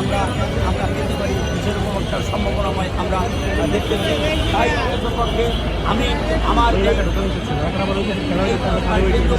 আমরা আমরা পেতে পারি সেরকম একটা সম্ভাবনাময় আমরা দেখতে পাই। তাই অন্ততপক্ষে আমি আমার আমি একটু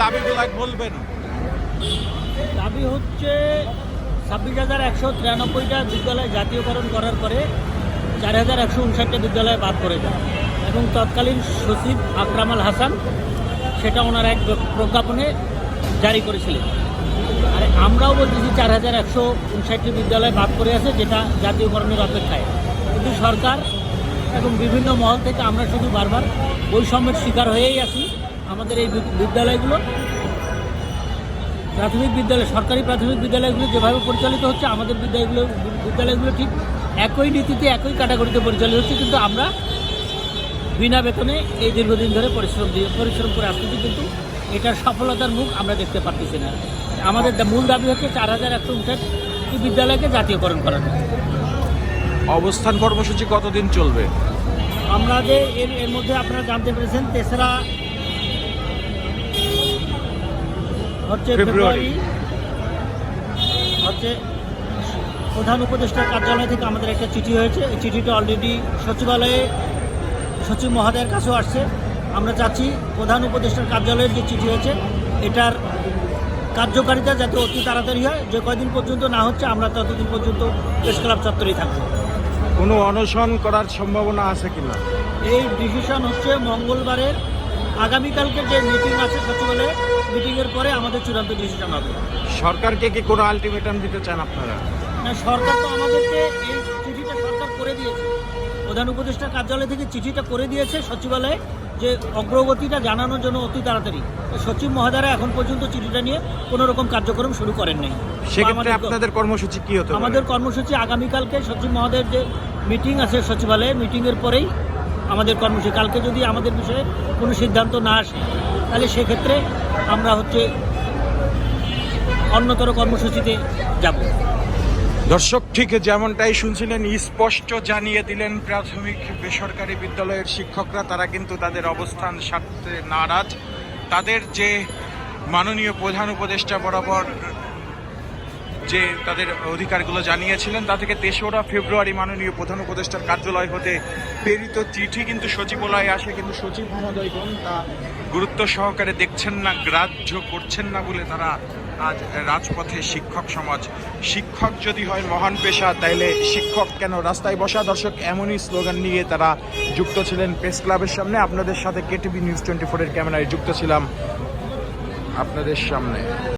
দাবিগুলো বলবেন? দাবি হচ্ছে ছাব্বিশ হাজার একশো তিরানব্বইটা বিদ্যালয় জাতীয়করণ করার পরে চার হাজার একশো উনষাটটা বিদ্যালয় বাদ করে দেয় এবং তৎকালীন সচিব আকরাম আল হাসান সেটা ওনার এক প্রজ্ঞাপনে জারি করেছিলেন। আর আমরাও বলতেছি চার হাজার একশো উনষাটটি বিদ্যালয় বাদ করে আছে, যেটা জাতীয়করণের অপেক্ষায়। কিন্তু সরকার এবং বিভিন্ন মহল থেকে আমরা শুধু বারবার বৈষম্যের শিকার হয়েই আছি। আমাদের এই বিদ্যালয়গুলো প্রাথমিক বিদ্যালয় সরকারি প্রাথমিক বিদ্যালয়গুলো যেভাবে পরিচালিত হচ্ছে আমাদের বিদ্যালয়গুলো বিদ্যালয়গুলো ঠিক একই নীতিতে একই ক্যাটাগরিতে পরিচালিত হচ্ছে কিন্তু আমরা বিনা বেতনে এই দীর্ঘদিন ধরে পরিশ্রম দিয়ে পরিশ্রম করে আসতেছি কিন্তু এটার সফলতার মুখ আমরা দেখতে পারতেছি না। আমাদের মূল দাবি হচ্ছে চার হাজার একশো উনষাটটি বিদ্যালয়কে জাতীয়করণ করানো অবস্থান কর্মসূচি কতদিন চলবে? আমাদের এর এর মধ্যে আপনারা জানতে পেরেছেন তেসরা হচ্ছে ফেব্রুয়ারি। ফেব্রুয়ারি। হচ্ছে প্রধান উপদেষ্টার কার্যালয় থেকে আমাদের একটা চিঠি হয়েছে। এই চিঠিটা অলরেডি সচিবালয়ে সচিব মহোদয়ের কাছেও আসছে। আমরা চাচ্ছি প্রধান উপদেষ্টার কার্যালয়ের যে চিঠি হয়েছে এটার কার্যকারিতা যাতে অতি তাড়াতাড়ি হয়। যে কয়দিন পর্যন্ত না হচ্ছে আমরা ততদিন পর্যন্ত প্রেস ক্লাব চত্বরেই থাকব। কোনো অনশন করার সম্ভাবনা আছে কিনা? এই ডিসিশন হচ্ছে মঙ্গলবারের আগামীকালকে যে মিটিং আছে সচিবালয়ে মিটিংয়ের পরে আমাদের চূড়ান্ত ডিসিশন হবে। সরকারকে কি কোনো আলটিমেটাম দিতে চান আপনারা? না সরকার তো আমাদেরকে এই চিঠিটা সরকার করে দিয়েছে। প্রধান উপদেষ্টা কার্যালয় থেকে চিঠিটা করে দিয়েছে সচিবালয়ে যে অগ্রগতিটা জানানোর জন্য অতি তাড়াতাড়ি। সচিব মহোদয়রা এখন পর্যন্ত চিঠিটা নিয়ে কোনো রকম কার্যক্রম শুরু করেন নাই। সেক্ষেত্রে আপনাদের কর্মসূচি কি হতে? আমাদের কর্মসূচি আগামীকালকে সচিব মহোদয়ের যে মিটিং আছে সচিবালয়ে মিটিংয়ের পরেই আমাদের কর্মসূচি। কালকে যদি আমাদের বিষয়ে কোনো সিদ্ধান্ত না আসে, তাহলে সেক্ষেত্রে আমরা হচ্ছে অন্যতর কর্মসূচিতে যাব। দর্শক, ঠিক যেমনটাই শুনছিলেন, স্পষ্ট জানিয়ে দিলেন প্রাথমিক বেসরকারি বিদ্যালয়ের শিক্ষকরা, তারা কিন্তু তাদের অবস্থান সারতে নারাজ। তাদের যে মাননীয় প্রধান উপদেষ্টা বরাবর যে তাদের অধিকারগুলো জানিয়েছিলেন, তা থেকে তেসরা ফেব্রুয়ারি মাননীয় প্রধান উপদেষ্টার কার্যালয় হতে প্রেরিত চিঠি কিন্তু সচিবালয়ে আসে, কিন্তু সচিব মহোদয়গণ তা গুরুত্ব সহকারে দেখছেন না, গ্রাহ্য করছেন না বলে তারা আজ রাজপথে শিক্ষক সমাজ। শিক্ষক যদি হয় মহান পেশা, তাইলে শিক্ষক কেন রাস্তায় বসা? দর্শক, এমনই স্লোগান নিয়ে তারা যুক্ত ছিলেন প্রেস ক্লাবের সামনে। আপনাদের সাথে কেটিভি নিউজ টোয়েন্টি ফোরের ক্যামেরায় যুক্ত ছিলাম আপনাদের সামনে।